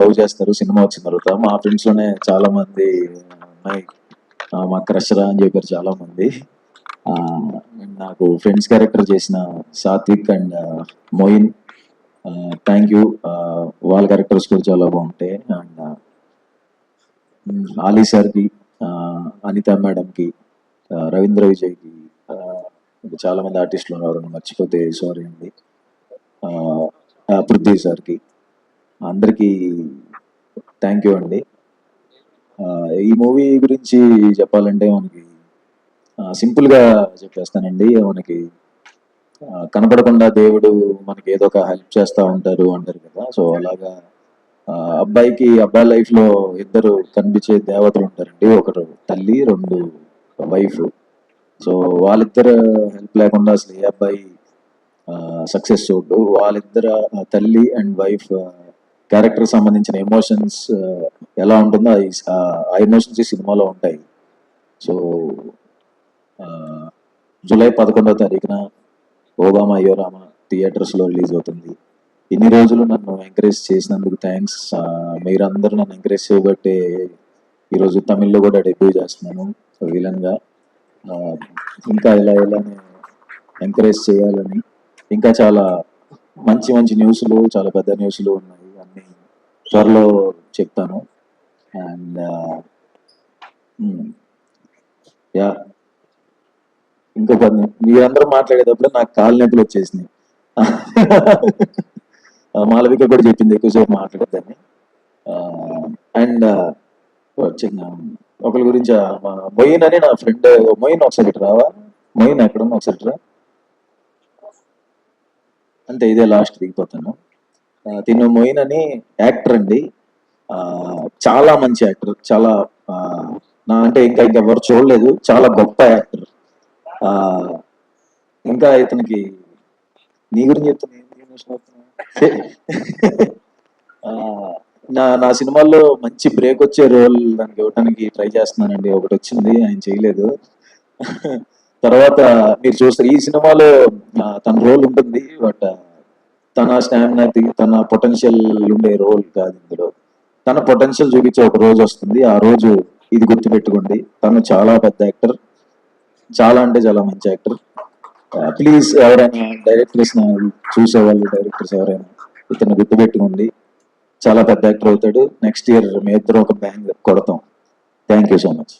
Love చేస్తారు cinema వచ్చిన తర్వాత. మా ఫ్రెండ్స్లోనే చాలా మంది ఉన్నాయి మా క్రషరా అని చెప్పారు చాలా మంది నాకు ఫ్రెండ్స్ క్యారెక్టర్ చేసిన Satvik and Moin. Thank you వాళ్ళ క్యారెక్టర్స్ కూడా చాలా బాగుంటాయి. అండ్ ఆలీ సార్కి అనిత మేడంకి రవీంద్ర విజయ్కి చాలా మంది ఆర్టిస్టులు ఉన్నారు. మర్చిపోతే సారీ అండి. పృథ్వీ సార్కి. అందరికీ థ్యాంక్ యూ అండి. ఈ మూవీ గురించి చెప్పాలంటే మనకి సింపుల్గా చెప్పేస్తానండి. మనకి కనపడకుండా దేవుడు మనకి ఏదో ఒక హెల్ప్ చేస్తూ ఉంటారు అంటారు కదా. సో అలాగా అబ్బాయికి అబ్బాయి లైఫ్లో ఇద్దరు కనిపించే దేవతలు ఉంటారండి. ఒకరు తల్లి రెండు వైఫ్ సో వాళ్ళిద్దరు హెల్ప్ లేకుండా అసలు ఏ అబ్బాయి సక్సెస్ చూడు వాళ్ళిద్దరు తల్లి అండ్ వైఫ్ క్యారెక్టర్ సంబంధించిన ఎమోషన్స్ ఎలా ఉంటుందో ఆ ఎమోషన్స్ ఈ సినిమాలో ఉంటాయి. సో జూలై పదకొండవ తారీఖున ఓబామా అయ్యోరామ థియేటర్స్లో రిలీజ్ అవుతుంది. ఇన్ని రోజులు నన్ను ఎంకరేజ్ చేసినందుకు థ్యాంక్స్. మీరందరూ నన్ను ఎంకరేజ్ చేయబట్టే ఈరోజు తమిళ్ళో కూడా డెబ్యూ చేస్తున్నాను విలన్గా. ఇంకా ఇలా ఇలానే ఎంకరేజ్ చేయాలని. ఇంకా చాలా మంచి మంచి న్యూస్లు చాలా పెద్ద న్యూస్లు ఉన్నాయి. త్వరలో చెప్తాను. And yeah. ఇంకొక మీరందరూ మాట్లాడేటప్పుడు నాకు కాలు వచ్చేసింది వచ్చేసినాయి. మాలవిక కూడా చెప్పింది ఎక్కువసేపు మాట్లాడద్దని. అండ్ చిన్న ఒకరి గురించి మొయిన్ అని నా ఫ్రెండ్ మొయిన్ ఒకసారి ఇటు రావా? మొయిన్ ఎక్కడ ఉన్నా ఒకసారి రా. అంతే ఇదే లాస్ట్ దిగిపోతాను. తిను మొయిన్ అని యాక్టర్ అండి. చాలా మంచి యాక్టర్ చాలా నా అంటే ఇంకా ఇంకా ఎవరు చూడలేదు. చాలా గొప్ప యాక్టర్ ఇంకా ఇతనికి నీ గురించి చెప్తాను నా నా సినిమాల్లో మంచి బ్రేక్ వచ్చే రోల్ దానికి ఇవ్వడానికి ట్రై చేస్తున్నానండి. ఒకటి వచ్చింది ఆయన చేయలేదు. తర్వాత మీరు చూస్తారు ఈ సినిమాలో తన రోల్ ఉంటుంది బట్ తన స్టామినా తన పొటెన్షియల్ ఉండే రోల్ కాదు ఇందులో. తన పొటెన్షియల్ చూపించే ఒక రోజు వస్తుంది. ఆ రోజు ఇది గుర్తుపెట్టుకోండి. తను చాలా పెద్ద యాక్టర్ చాలా అంటే చాలా మంచి యాక్టర్ ప్లీజ్ ఎవరైనా డైరెక్టర్స్ చూసేవాళ్ళు డైరెక్టర్స్ ఎవరైనా ఇతను గుర్తుపెట్టుకోండి. చాలా పెద్ద యాక్టర్ అవుతాడు. నెక్స్ట్ ఇయర్ మీ ఇద్దరు ఒక బ్యాంగ్ కొడతాం. Thank you so much